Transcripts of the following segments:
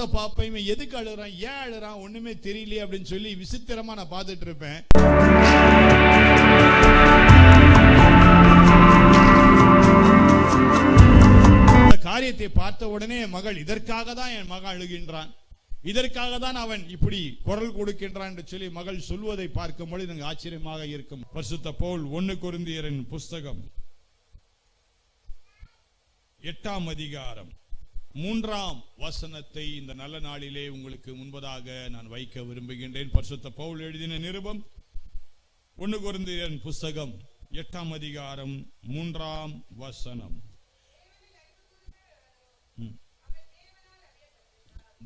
முகத்தை பார்ப்பேன் இவன் எதுக்கு அழுறான் ஏன் அழுறான் ஒண்ணுமே தெரியலையே அப்படின்னு சொல்லி விசித்திரமா நான் பார்த்துட்டு இருப்பேன். காரியத்தை பார்த்த உடனே மகள் இதற்காக தான் என் மகன் அழுகின்றான். இதற்காக தான் அவன் இப்படி குரல் கொடுக்கின்றான் என்று சொல்லி மகள் சொல்வதை பார்க்கும் பொழுது எனக்கு ஆச்சரியமாக இருக்கும். பரிசுத்த போல் ஒன்னு குருந்தியரின் புஸ்தகம் எட்டாம் அதிகாரம். மூன்றாம் வசனத்தை இந்த நல்ல நாளிலே உங்களுக்கு முன்பதாக நான் வைக்க விரும்புகின்றேன். பரிசுத்த பவுல் எழுதின நிருபம் ஒன்று குருந்தியரின் புஸ்தகம் எட்டாம் அதிகாரம் மூன்றாம் வசனம்.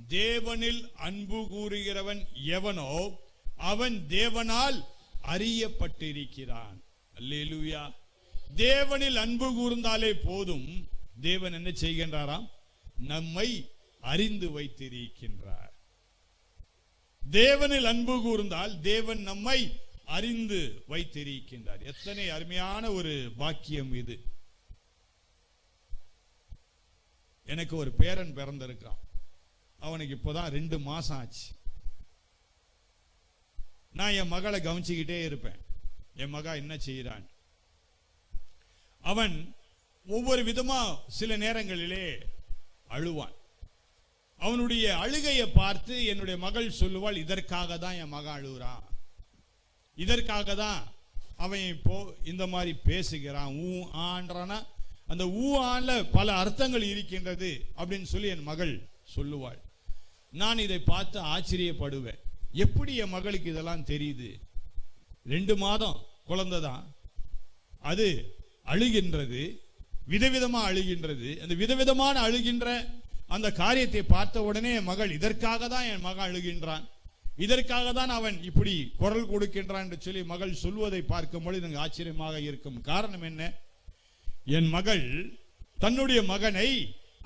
தேவனில் அன்பு கூறுகிறவன் எவனோ அவன் தேவனால் அறியப்பட்டிருக்கிறான். அல்லேலூயா. தேவனில் அன்பு கூர்ந்தாலே போதும். தேவன் என்ன செய்கின்றாராம்? நம்மை அறிந்து வைத்திருக்கின்றார். தேவனில் அன்பு கூர்ந்தால் தேவன் நம்மை அறிந்து வைத்திருக்கின்றார். எத்தனை அருமையான ஒரு பாக்கியம் இது. எனக்கு ஒரு பேரன் பிறந்திருக்கான் அவனுக்கு இப்போதான் ரெண்டு மாசம் ஆச்சு. நான் என் மகளை கவனிச்சுக்கிட்டே இருப்பேன். என் மகா என்ன செய்கிறான்? அவன் ஒவ்வொரு விதமா சில நேரங்களிலே அழுவான் அவனுடைய அழுகையை பார்த்து என்னுடைய மகள் சொல்லுவாள் இதற்காக தான் என் மகன் அழுகுறான் இதற்காக தான் அவன் இப்போ இந்த மாதிரி பேசுகிறான். ஊ ஆன்றானா? அந்த ஊ ஆன்ல பல அர்த்தங்கள் இருக்கின்றது அப்படின்னு சொல்லி என் மகள் சொல்லுவாள். நான் இதை பார்த்து ஆச்சரியப்படுவேன். எப்படி என் மகளுக்கு இதெல்லாம் தெரியுது? ரெண்டு மாதம் குழந்தை தான் அது அழுகின்றது. விதவிதமாக அழுகின்றது. அந்த விதவிதமான அழுகின்ற அந்த காரியத்தை பார்த்த உடனே என் மகள் இதற்காக தான் என் மகன் அழுகின்றான். இதற்காக தான் அவன் இப்படி குரல் கொடுக்கின்றான் என்று சொல்லி மகள் சொல்வதை பார்க்கும் பொழுது எனக்கு ஆச்சரியமாக இருக்கும். காரணம் என்ன? என் மகள் தன்னுடைய மகனை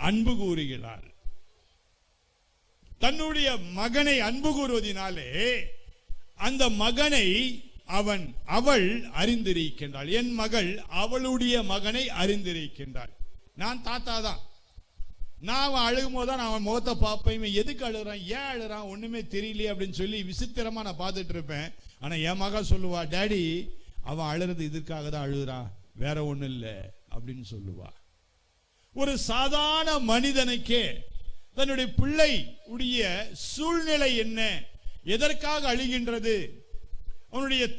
அன்பு கூறுகிறாள். தன்னுடைய மகனை அன்பு கூறுவதினாலே அந்த மகனை அவன் அவள் அறிந்திருக்கின்றாள். என் மகள் அவளுடைய மகனை அறிந்திருக்கின்றாள். நான் தாத்தா தான் நான் அவன் அழுகும் போது தான் நான் அவன் முகத்தை பார்ப்பேன். இவன் எதுக்கு அழுகிறான்? ஏன் அழுறான் ஒண்ணுமே தெரியலையே அப்படின்னு சொல்லி விசித்திரமா நான் பார்த்துட்டு இருப்பேன். ஆனா என் மகன் சொல்லுவா டேடி அவன் அழுறது இதற்காக தான் அழுகுறான். வேற ஒன்றும் இல்லை. அப்படின்னு சொல்லுவா. ஒரு சாதாரண மனிதனுக்கே தன்னுடைய பிள்ளை உடைய சூழ்நிலை என்ன? எதற்காக அழுகின்றது? அவனுடைய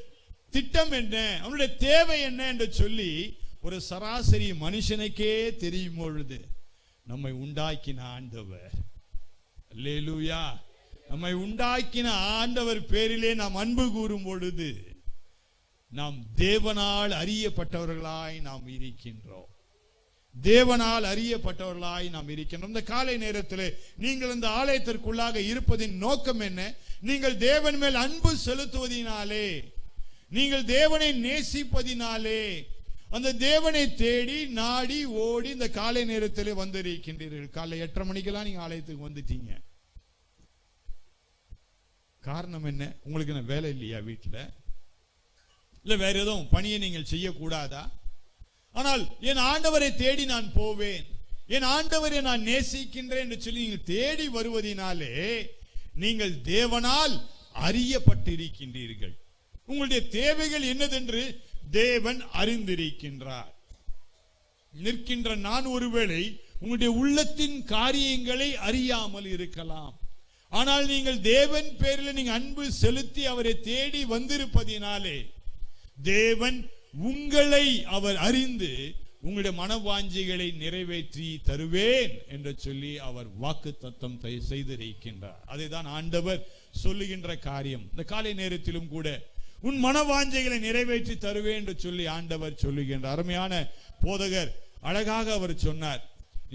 திட்டம் என்ன? அவனுடைய தேவை என்ன என்று சொல்லி ஒரு சராசரி மனுஷனுக்கே தெரியும் பொழுது நம்மை உண்டாக்கின ஆண்டவர். லேலூயா நம்மை உண்டாக்கின ஆண்டவர் பேரிலே நாம் அன்பு கூறும் பொழுது நாம் தேவனால் அறியப்பட்டவர்களாய் நாம் இருக்கின்றோம். தேவனால் அறியப்பட்டவர்களாய் நாம் இருக்கின்றோம். இந்த காலை நேரத்தில் நீங்கள் இந்த ஆலயத்திற்குள்ளாக இருப்பதின் நோக்கம் என்ன? நீங்கள் தேவன் மேல் அன்பு செலுத்துவதினாலே நீங்கள் தேவனை நேசிப்பதினாலே அந்த தேவனை தேடி நாடி ஓடி இந்த காலை நேரத்தில் வந்திருக்கின்றீர்கள். காலை எட்டரை மணிக்கெல்லாம் நீங்க ஆலயத்துக்கு வந்துட்டீங்க. காரணம் என்ன? உங்களுக்கு என்ன வேலை இல்லையா வீட்டில்? இல்ல வேற எதுவும் பணியை நீங்கள் செய்யக்கூடாதா? ஆனால் என் ஆண்டவரை தேடி நான் போவேன். என் ஆண்டவரை நான் நேசிக்கின்றேன் என்று சொல்லி நீங்கள் தேடி வருவதினாலே நீங்கள் தேவனால் அறியப்பட்டிருக்கின்றீர்கள். உங்களுடைய தேவைகள் என்னதென்று தேவன் அறிந்திருக்கின்றார். நிற்கின்ற நான் ஒருவேளை உங்களுடைய உள்ளத்தின் காரியங்களை அறியாமல் இருக்கலாம். ஆனால் நீங்கள் தேவன் பேரில் நீங்க அன்பு செலுத்தி அவரை தேடி வந்திருப்பதினாலே தேவன் உங்களை அவர் அறிந்து உங்களுடைய மனவாஞ்சிகளை நிறைவேற்றி தருவேன் என்று சொல்லி அவர் வாக்கு தத்தம் செய்திருக்கின்றார். அதை தான் ஆண்டவர் சொல்லுகின்ற காரியம். இந்த காலை நேரத்திலும் கூட உன் மனவாஞ்சைகளை நிறைவேற்றி தருவேன் என்று சொல்லி ஆண்டவர் சொல்லுகின்றார். அருமையான போதகர் அழகாக அவர் சொன்னார்.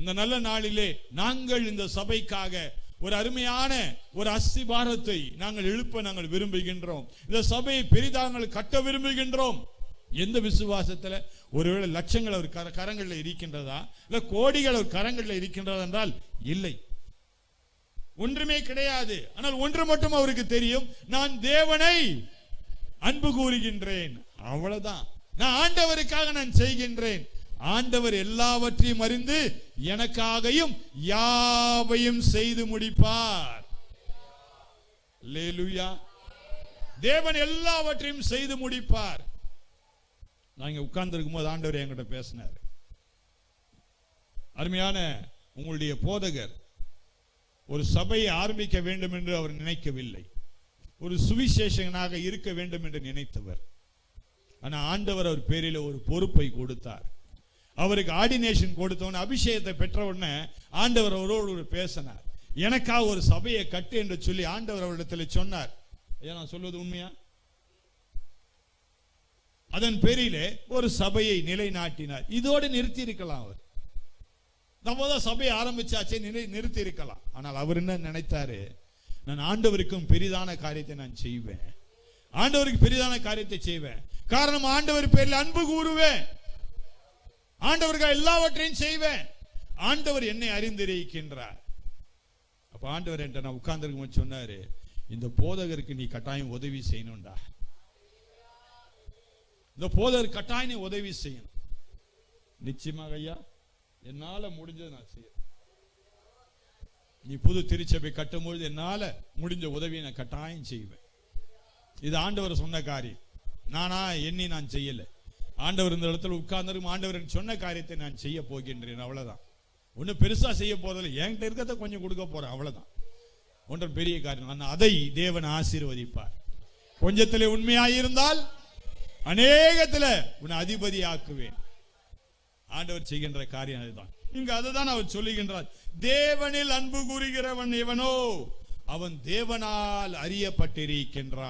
இந்த நல்ல நாளிலே நாங்கள் இந்த சபைக்காக ஒரு அருமையான ஒரு அஸ்திபாரத்தை நாங்கள் எழுப்ப நாங்கள் விரும்புகின்றோம். இந்த சபையை பெரிதாக நாங்கள் கட்ட விரும்புகின்றோம். எந்த விசுவாசத்துல? ஒருவேளை லட்சங்கள் அவர் கர கரங்களில் இருக்கின்றதா? இல்லை கோடிகள் அவர் கரங்களில் இருக்கின்றதா என்றால் இல்லை. ஒன்றுமே கிடையாது. ஆனால் ஒன்று மட்டும் அவருக்கு தெரியும். நான் தேவனை அன்பு கூறுகின்றேன். அவ்வளவுதான். நான் ஆண்டவருக்காக நான் செய்கின்றேன். ஆண்டவர் எல்லாவற்றையும் அறிந்து எனக்காகையும் யாவையும் செய்து முடிப்பார். லேலுயா தேவன் எல்லாவற்றையும் செய்து முடிப்பார். நான் இங்கே உட்கார்ந்துருக்கும் போது ஆண்டவர் என்கிட்ட பேசினார். அருமையான உங்களுடைய போதகர் ஒரு சபையை ஆரம்பிக்க வேண்டும் என்று அவர் நினைக்கவில்லை. ஒரு சுவிசேஷகனாக இருக்க வேண்டும் என்று நினைத்தவர். ஆனால் ஆண்டவர் அவர் பேரில் ஒரு பொறுப்பை கொடுத்தார். அவருக்கு ஆர்டினேஷன் கொடுத்தவன அபிஷேகத்தை பெற்ற உடனே ஆண்டவர் அவரோடு ஒரு பேசினார். எனக்காக ஒரு சபையை கட்டு என்று சொல்லி ஆண்டவர் அவரிடத்தில் சொன்னார். ஐயா நான் சொல்வது உண்மையா? அதன் பேரிலே ஒரு சபையை நிலைநாட்டினார். இதோடு நிறுத்தி இருக்கலாம் அவர். நம்ம தான் சபையை ஆரம்பிச்சாச்சே நிலை நிறுத்தி இருக்கலாம் ஆனால் அவர் என்ன நினைத்தாரு? நான் ஆண்டவருக்கும் பெரிதான காரியத்தை நான் செய்வேன். ஆண்டவருக்கு பெரிதான காரியத்தை செய்வேன். காரணம் ஆண்டவர் பேரில் அன்பு கூறுவேன். ஆண்டவர்கள் எல்லாவற்றையும் செய்வேன். ஆண்டவர் என்னை அறிந்திருக்கின்றார். அப்ப ஆண்டவர் என்கிட்ட நான் உட்கார்ந்துருக்கும் சொன்னாரு இந்த போதகருக்கு நீ கட்டாயம் உதவி செய்யணும்டா. இந்த போதகர் கட்டாயம் நீ உதவி செய்யணும். நிச்சயமாக ஐயா. என்னால முடிஞ்சதை நான் செய்யறேன். நீ புது திருச்சபை கட்டும்பொழுது என்னால முடிஞ்ச உதவியை நான் கட்டாயம் செய்வேன். இது ஆண்டவர் சொன்ன காரியம். நானா எண்ணி நான் செய்யல. ஆண்டவர் இந்த இடத்துல உட்கார்ந்திருக்கும் ஆண்டவர் சொன்ன காரியத்தை நான் செய்ய போகின்றேன். அவ்வளவுதான். ஒன்றும் பெருசா செய்ய போறதில்லை. என்கிட்ட இருக்கிறத கொஞ்சம் கொடுக்க போறேன். அவ்வளவுதான். ஒன்றும் பெரிய காரியம். ஆனால் அதை தேவன் ஆசீர்வதிப்பார். கொஞ்சத்திலே உண்மையாயிருந்தால் அநேகத்தில் உன்னை அதிபதி ஆக்குவேன் ஆண்டவர் செய்கின்ற காரியம் அதுதான். இங்க அதுதான் அவர் சொல்லுகின்றார். தேவனில் அன்பு கூறுகிறவன் இவனோ அவன் தேவனால் அறியப்பட்டிருக்கின்றான்.